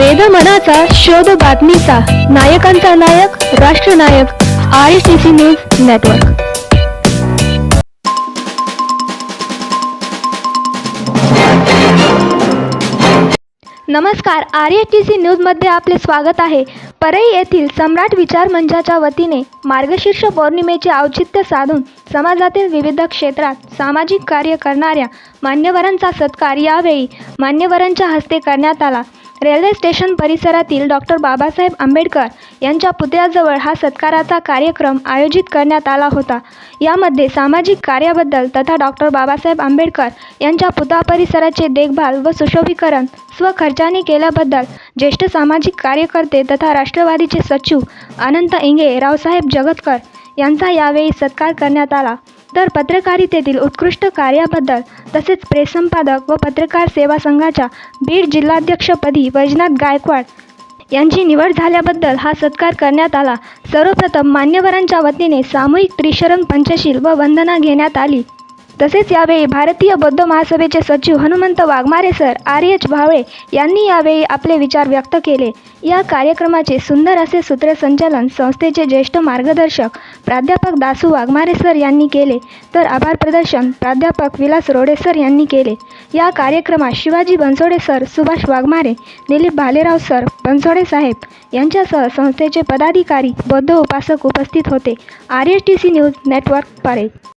वेद मनाचा शोध बातमीचा. नायकांचा नायक राष्ट्रनायक I C C news network नमस्कार आर एस टी सी न्यूजमध्ये आपले स्वागत आहे. परई येथील सम्राट विचार मंचाच्या वतीने मार्गशीर्ष पौर्णिमेचे औचित्य साधून समाजातील विविध क्षेत्रात सामाजिक कार्य करणाऱ्या मान्यवरांचा सत्कार यावेळी मान्यवरांच्या हस्ते करण्यात आला. रेल्वे स्टेशन परिसरातील डॉक्टर बाबासाहेब आंबेडकर यांच्या पुतळ्याजवळ हा सत्काराचा कार्यक्रम आयोजित करण्यात आला होता. यामध्ये सामाजिक कार्याबद्दल तथा डॉक्टर बाबासाहेब आंबेडकर यांच्या पुतळा परिसराचे देखभाल व सुशोभीकरण स्वखर्चाने केल्याबद्दल ज्येष्ठ सामाजिक कार्यकर्ते तथा राष्ट्रवादीचे सचिव अनंत इंगे रावसाहेब जगतकर यांचा यावेळी सत्कार करण्यात आला. तर पत्रकारितेतील उत्कृष्ट कार्याबद्दल तसेच प्रेस संपादक व पत्रकार सेवा संघाच्या बीड जिल्हाध्यक्षपदी वैजनाथ गायकवाड यांची निवड झाल्याबद्दल हा सत्कार करण्यात आला. सर्वप्रथम मान्यवरांच्या वतीने सामूहिक त्रिशरण पंचशील व वंदना घेण्यात आली. तसेच यावेळी भारतीय बौद्ध महासभेचे सचिव Hanumant Waghmare sir R H Bhavale यांनी यावेळी आपले विचार व्यक्त केले. या कार्यक्रमाचे सुंदर असे सूत्रसंचालन संस्थेचे ज्येष्ठ मार्गदर्शक प्राध्यापक दासू वाघमारे सर यांनी केले. तर आभार प्रदर्शन प्राध्यापक विलास रोडे सर यांनी केले. या कार्यक्रमात शिवाजी बनसोडे सर सुभाष वाघमारे दिलीप भालेराव सर बनसोडे साहेब यांच्यासह संस्थेचे पदाधिकारी बौद्ध उपासक उपस्थित होते. R S T C news network पारे